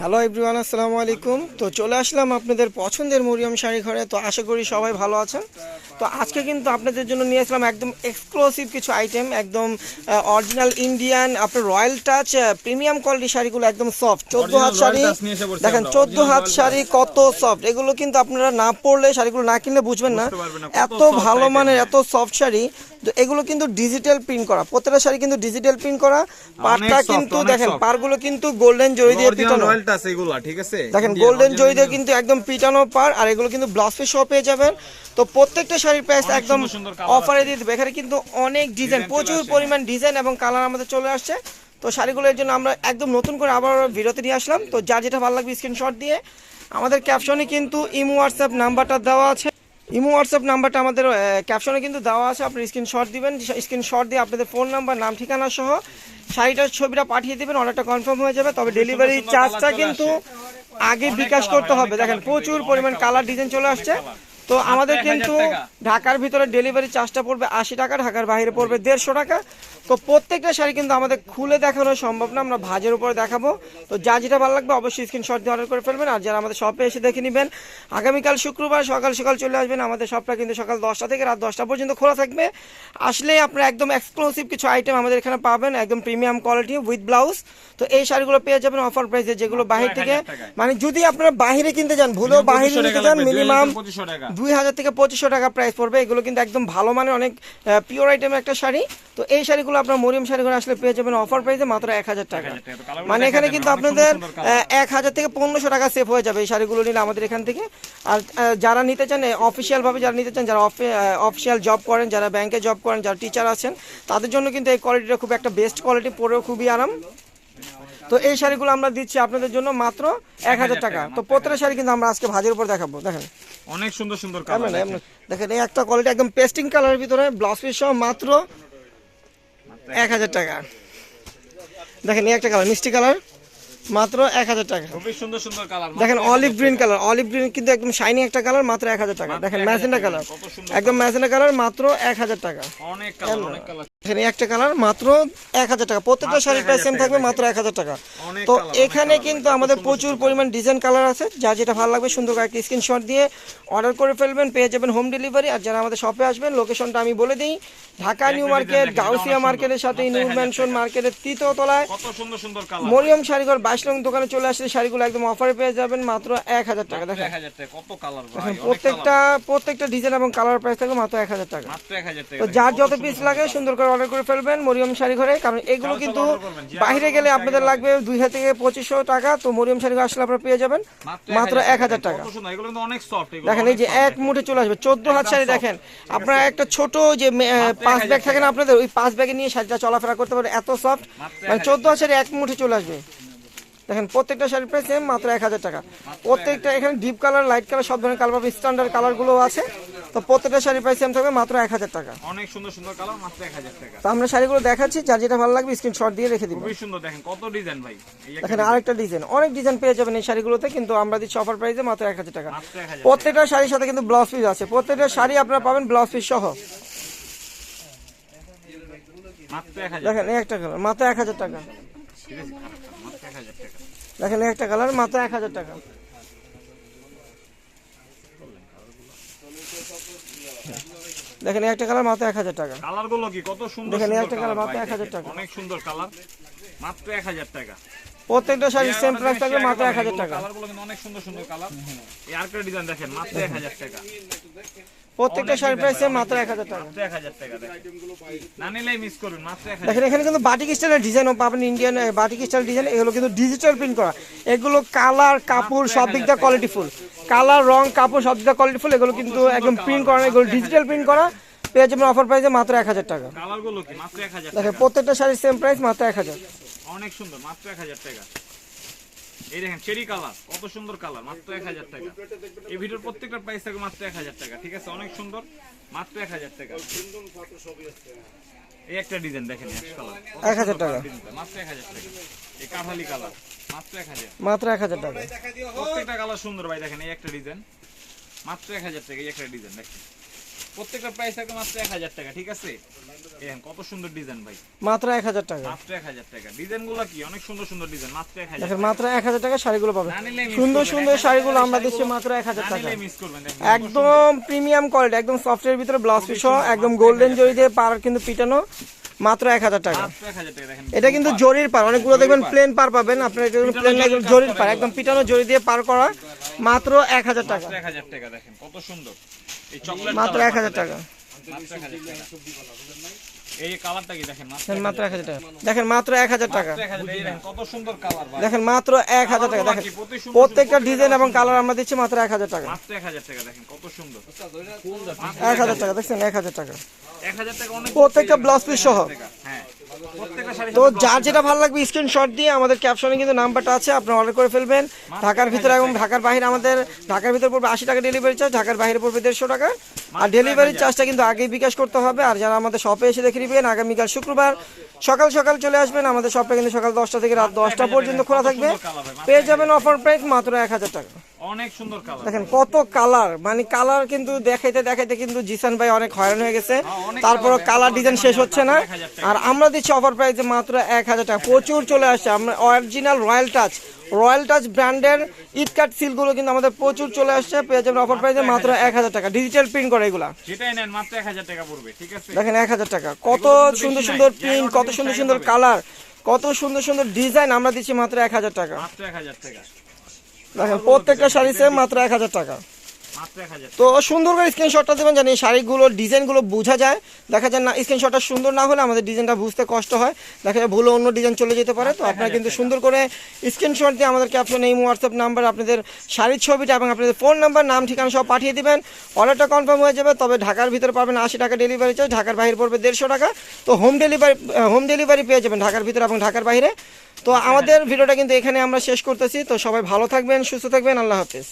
Hello everyone আসসালামু আলাইকুম তো চলে আসলাম আপনাদের পছন্দের মরিয়ম শাড়ি ঘরে। তো আশা করি সবাই ভালো আছেন। তো আজকে কিন্তু আপনাদের জন্য নিয়ে আসলাম একদম এক্সক্লুসিভ কিছু আইটেম একদম অরিজিনাল ইন্ডিয়ান আপনার রয়্যাল টাচ প্রিমিয়াম কোয়ালিটি শাড়িগুলো একদম সফট চোদ্দ হাত শাড়ি। দেখেন চোদ্দ হাত শাড়ি কত সফট এগুলো কিন্তু আপনারা না পরলে শাড়িগুলো না কিনলে বুঝবেন না। এত ভালো মানের। এত সফট শাড়ি। তো এগুলো কিন্তু ডিজিটাল প্রিন্ট করা। প্রত্যেকটা শাড়ি কিন্তু ডিজিটাল প্রিন্ট করা। পাটটা কিন্তু দেখেন। পারগুলো কিন্তু গোল্ডেন জড়ি দিয়ে পিটানো। রয়্যাল আছে এগুলা ঠিক আছে? দেখেন গোল্ডেন original কিন্তু একদম পিটানো পার আর এগুলো কিন্তু ব্লাউজ পিস সহ পেয়ে যাবেন। তো প্রত্যেকটা শাড়ির প্রাইস একদম অফারে দিয়ে দেবে। এখানে কিন্তু অনেক ডিজাইন প্রচুর পরিমাণ ডিজাইন এবং কালার আমাদের চলে আসছে। তো শাড়িগুলোর জন্য আমরা একদম নতুন করে আবার ভিডিওতে নিয়ে আসলাম। তো যার যেটা ভালো লাগবে স্ক্রিনশট দিয়ে। আমাদের ক্যাপশনে কিন্তু ইমো হোয়াটসঅ্যাপ নাম্বারটা দেওয়া আছে। ইমো হোয়াটসঅ্যাপ নাম্বারটা আমাদের ক্যাপশনে কিন্তু দেওয়া আছে আপনি স্ক্রিনশট দিবেন স্ক্রিনশট দিয়ে আপনাদের ফোন নাম্বার নাম ঠিকানা সহ শাড়িটার ছবিটা পাঠিয়ে দেবেন অর্ডারটা কনফার্ম হয়ে যাবে তবে ডেলিভারি চার্জটা কিন্তু আগে বিকাশ করতে হবে। দেখেন প্রচুর পরিমাণ কালার ডিজাইন চলে আসছে। তো আমাদের কিন্তু ঢাকার ভিতরে ডেলিভারি চার্জটা পড়বে আশি টাকা ঢাকার বাইরে পড়বে দেড়শো টাকা। তো প্রত্যেকটা শাড়ি কিন্তু আমাদের খুলে দেখানো সম্ভব না আমরা ভাজের উপরে দেখাবো। তো যা যেটা ভালো লাগবে অবশ্যই স্ক্রিনশট দিয়ে অর্ডার করে ফেলবেন। আর যারা আমাদের শপে এসে দেখে নেবেন আগামীকাল শুক্রবার সকাল সকাল চলে আসবেন। আমাদের শপটা কিন্তু সকাল দশটা থেকে রাত দশটা পর্যন্ত খোলা থাকবে। আসলেই আপনারা একদম এক্সক্লুসিভ কিছু আইটেম আমাদের এখানে পাবেন একদম প্রিমিয়াম কোয়ালিটি উইথ ব্লাউজ তো এই শাড়িগুলো পেয়ে যাবেন অফার প্রাইসে যেগুলো বাহির থেকে। মানে যদি আপনারা বাহিরে কিনতে যান ভুলেও বাহিরে 2500 নিতে যান মিনিমাম 2500 টাকা। দুই হাজার থেকে পঁচিশশো টাকা প্রাইস পড়বে। এগুলো কিন্তু একদম ভালো মানে অনেক পিওর আইটেমের একটা শাড়ি। তো এই শাড়িগুলো আপনার মরিয়ম শাড়িগুলো আসলে পেয়ে যাবেন অফার প্রাইসে মাত্র এক হাজার টাকা। 1000 টাকা। তো colourগুলো মানে এখানে কিন্তু আপনাদের। এক হাজার থেকে পনেরোশো টাকা সেভ হয়ে যাবে এই শাড়িগুলো নিলে আমাদের এখান থেকে। আর যারা নিতে চান অফিসিয়াল ভাবে যারা নিতে চান যারা অফিসিয়াল জব করেন যারা ব্যাংকে জব করেন যারা টিচার আছেন তাদের জন্য কিন্তু এই কোয়ালিটিটা খুব একটা বেস্ট কোয়ালিটি পরেও খুবই আরাম। তো এই শাড়িগুলো আমরা দিচ্ছি আপনাদের জন্য মাত্র এক হাজার টাকা তো প্রত্যেকটা শাড়ি কিন্তু আমরা আজকে ভাজের উপর দেখাবো। দেখেন। অনেক সুন্দর সুন্দর কালার দেখেন। এই একটা কোয়ালিটি একদম পেস্টিং কালারের ভিতরে ব্লাউজ পিস সহ মাত্র এক হাজার টাকা। দেখেন এই একটা কালার মিষ্টি কালার মাত্র এক হাজার টাকা। খুবই সুন্দর সুন্দর কালার দেখেন olive green colour olive green কিন্তু একদম শাইনি একটা কালার মাত্র এক হাজার টাকা। দেখেন 1000 ম্যাজেন্ডা কালার একদম ম্যাজেন্ডা কালার মাত্র এক হাজার টাকা। অনেক কালার অনেক কালার এখানে একটা কালার মাত্র এক হাজার টাকা। প্রত্যেকটা শাড়ির প্রাইস সেম থাকবে মাত্র এক হাজার টাকা। তো এখানে কিন্তু আমাদের প্রচুর পরিমাণ ডিজাইন কালার আছে। যা যেটা ভালো লাগবে সুন্দর করে একটা স্ক্রিনশট দিয়ে অর্ডার করে ফেলবেন পেয়ে যাবেন হোম ডেলিভারি আর যারা আমাদের শপে আসবেন লোকেশনটা আমি বলে দিই। ঢাকা নিউ মার্কেট গাউসিয়া মার্কেটের সাথে মাত্র নূর 1000 ম্যানশন মার্কেটের তৃতীয় তলায় মরিয়ম শাড়িঘর বাইশ নং দোকানে চলে আসলে শাড়িগুলো একদম অফারে পেয়ে যাবেন মাত্র এক হাজার টাকা দেখেন। 1000 টাকা কত কালার ভাই এখন অনেক প্রত্যেকটা প্রত্যেকটা ডিজাইন এবং কালার প্রাইস থাকবে মাত্র এক হাজার টাকা। colour। মাত্র 1000 টাকা তো যার যত পিস লাগে সুন্দর করে অর্ডার করে ফেলবেন মরিয়ম শাড়ি ঘরে কারণ এগুলো কিন্তু বাইরে গেলে আপনাদের লাগবে দুই হাজার থেকে পঁচিশশো টাকা তো মরিয়ম শাড়ি ঘরে আসলে আপনারা পেয়ে যাবেন মাত্র এক হাজার টাকা দেখেন এই যে এক মুঠে চলে আসবে চোদ্দ হাত শাড়ি দেখেন। আপনারা একটা ছোট যে পাঁচ ব্যাগ থাকে না আপনাদের? ওই পাঁচ ব্যাগে নিয়ে শাড়িটা চলাফেরা করতে পারে এত সফট মানে চোদ্দ শাড়ি এক মুঠে চলে আসবে। দেখেন প্রত্যেকটা শাড়ির প্রাইস সেম মাত্র এক হাজার টাকা। প্রত্যেকটা এখানে ডিপ কালার লাইট কালার সব ধরনের কালার পাবে স্ট্যান্ডার্ড কালারগুলো আছে। তো প্রত্যেকটা শাড়ির প্রাইস সেম থাকবে মাত্র এক হাজার টাকা। অনেক সুন্দর সুন্দর কালার মাত্র 1000 টাকা। তো আমরা শাড়িগুলো দেখাচ্ছি যার যেটা ভালো লাগবে স্ক্রিনশট দিয়ে রেখে দিব খুবই সুন্দর দেখেন কত ডিজাইন ভাই। দেখেন আরেকটা ডিজাইন অনেক ডিজাইন পেয়ে যাবেন এই শাড়িগুলোতে কিন্তু আমরা দিচ্ছি অফার প্রাইসে মাত্র এক হাজার টাকা। প্রত্যেকটা শাড়ির সাথে কিন্তু ব্লাউজ পিস আছে। প্রত্যেকটা শাড়ি আপনারা পাবেন ব্লাউজ পিস সহ। মাত্র 1000 দেখেন একটা কালার মাত্র এক হাজার টাকা। ঠিক আছে মাত্র 1000 টাকা। দেখেন একটা কালার মাত্র এক হাজার টাকা। দেখেন একটা কালার মাত্র এক হাজার টাকা। কালারগুলো কি কত সুন্দর দেখেন, একটা colour মাত্র ভাই, 1000 টাকা। অনেক সুন্দর কালার মাত্র 1000 টাকা। প্রত্যেকটা শাড়ির সেম প্রাইস থাকবে মাত্র এক হাজার টাকা। কালারগুলো কিন্তু অনেক সুন্দর সুন্দর কালার। এই আরেকটা ডিজাইন দেখেন মাত্র 1000 টাকা। প্রত্যেকটা শাড়ির প্রাইস মাত্র এক হাজার টাকা। মাত্র 1000 টাকা না মিস করুন মাত্র 1000 দেখেন এখানে কিন্তু বাটিক স্টাইলের ডিজাইনও পাবেন ইন্ডিয়ান বাটিক স্টাইল ডিজাইন এগুলো কিন্তু ডিজিটাল প্রিন্ট করা। এগুলো কালার কাপড় সব দিক দিয়ে কোয়ালিটি ফুল কালার রং কাপড় সব দিক দিয়ে কোয়ালিটি এগুলো কিন্তু একদম প্রিন্ট করা এগুলো ডিজিটাল প্রিন্ট করা। পেয়ে যাবেন অফার প্রাইসে মাত্র এক হাজার টাকা। কালার কি? মাত্র 1000 দেখেন প্রত্যেকটা শাড়ির সেম প্রাইস মাত্র এক হাজার। অনেক সুন্দর মাত্র 1000 টাকা। এই দেখেন চেরি কালার কত সুন্দর কালার মাত্র 1000 টাকা। এই ভিডিওর প্রত্যেকটা প্রাইস থাকবে মাত্র 1000 টাকা ঠিক আছে? অনেক সুন্দর মাত্র 1000 টাকা। এই একটা ডিজাইন দেখেন কালার 1000 টাকা। মাত্র 1000 টাকা। এই কাঠালি কালার মাত্র 1000 মাত্র এক হাজার টাকা। প্রত্যেকটা কালার সুন্দর ভাই দেখেন এই একটা ডিজাইন মাত্র 1000 টাকা এই একটা ডিজাইন দেখেন। প্রত্যেকটা প্রাইস থাকবে মাত্র এক হাজার টাকা ঠিক আছে দেখেন কত সুন্দর ডিজাইন ভাই মাত্র এক হাজার টাকা মাত্র এক হাজার টাকা ডিজাইনগুলো কি অনেক সুন্দর সুন্দর ডিজাইন মাত্র দেখেন মাত্র এক হাজার টাকা শাড়িগুলো পাবেন সুন্দর সুন্দর শাড়িগুলো আমরা দিচ্ছি মাত্র এক হাজার না টাকা একদম প্রিমিয়াম কোয়ালিটি একদম সফটওয়্যার ভিতরে ব্লাউজ পিস একদম গোল্ডেন জরি দিয়ে পার কিন্তু পিটানো মাত্র এক হাজার টাকা এটা কিন্তু জরির পার অনেকগুলো দেখবেন প্লেন পার পাবেন আপনার এটা প্লেন জরির পার একদম পিটানো জরি দিয়ে পার করা মাত্র এক হাজার টাকা এক হাজার টাকা দেখেন কত সুন্দর মাত্র এক হাজার টাকা দেখেন মাত্র এক হাজার টাকা দেখেন মাত্র এক হাজার টাকা দেখেন প্রত্যেকটা ডিজাইন এবং কালার আমরা দিচ্ছি মাত্র এক হাজার টাকা এক হাজার টাকা দেখেন কত সুন্দর এক হাজার টাকা দেখছেন এক হাজার টাকা প্রত্যেকটা ব্লাউজ পিস সহ হ্যাঁ তো যার যেটা ভালো লাগবে স্ক্রিনশট দিয়ে আমাদের ক্যাপশনে কিন্তু নাম্বারটা আছে আপনি অর্ডার করে ফেলবেন। ঢাকার ভিতরে এবং ঢাকার বাইরে আমাদের ঢাকার ভিতরে পড়বে আশি টাকা ডেলিভারি চার্জ ঢাকার বাইরে পড়বে দেড়শো টাকা। আর ডেলিভারি চার্জটা কিন্তু আগেই বিকাশ করতে হবে। আর যারা আমাদের শপে এসে দেখে নেবেন আগামীকাল শুক্রবার সকাল সকাল চলে আসবেন। আমাদের শপে কিন্তু সকাল দশটা থেকে রাত দশটা পর্যন্ত খোলা থাকবে। পেয়ে যাবেন অফার প্রাইস মাত্র এক হাজার টাকা। অনেক সুন্দর কালার দেখেন কত কালার মানে কালার কিন্তু দেখাইতে দেখাইতে কিন্তু জিসান ভাই অনেক হয়রান হয়ে গেছে। অনেক তারপরও কালার ডিজাইন শেষ হচ্ছে না। আর আমরা দিচ্ছি অফার প্রাইসে মাত্র এক হাজার টাকা। প্রচুর চলে আসছে। আমরা original royal touch royal touch ব্র্যান্ডের ইটকাট কাট সিলগুলো কিন্তু আমাদের প্রচুর চলে আসছে। পেয়ে যাবেন অফার প্রাইসে মাত্র এক হাজার টাকা। ডিজিটাল প্রিন্ট করে এগুলা। যেটাই নেন মাত্র এক হাজার টাকা পড়বে ঠিক আছে? দেখেন এক হাজার টাকা। কত সুন্দর সুন্দর প্রিন্ট কত সুন্দর সুন্দর কালার কত সুন্দর সুন্দর ডিজাইন আমরা দিচ্ছি মাত্র এক হাজার টাকা। দেখেন প্রত্যেকটা শাড়ি সেম মাত্র এক হাজার টাকা। তো সুন্দর করে স্ক্রিনশটটা দেবেন জানি শাড়িগুলো ডিজাইনগুলো বোঝা যায়। দেখা যায় না স্ক্রিনশটটা সুন্দর না হলে আমাদের ডিজাইনটা বুঝতে কষ্ট হয়। দেখা যায় ভুলে অন্য ডিজাইন চলে যেতে পারে। তো আপনারা কিন্তু সুন্দর করে স্ক্রিনশট দিয়ে আমাদের ক্যাপশনে এই হোয়াটসঅ্যাপ নাম্বার আপনাদের শাড়ির ছবিটা এবং আপনাদের ফোন নাম্বার নাম ঠিকানা সব পাঠিয়ে দিবেন। অর্ডারটা কনফার্ম হয়ে যাবে তবে ঢাকার ভিতরে পাবেন আশি টাকা ডেলিভারি চার্জ ঢাকার বাইরে পড়বে দেড়শো টাকা। তো হোম ডেলিভারি হোম ডেলিভারি পেয়ে যাবেন ঢাকার ভিতরে এবং ঢাকার বাইরে তো আমাদের ভিডিওটা কিন্তু এখানে আমরা শেষ করতেছি। তো সবাই ভালো থাকবেন সুস্থ থাকবেন আল্লাহ হাফিজ।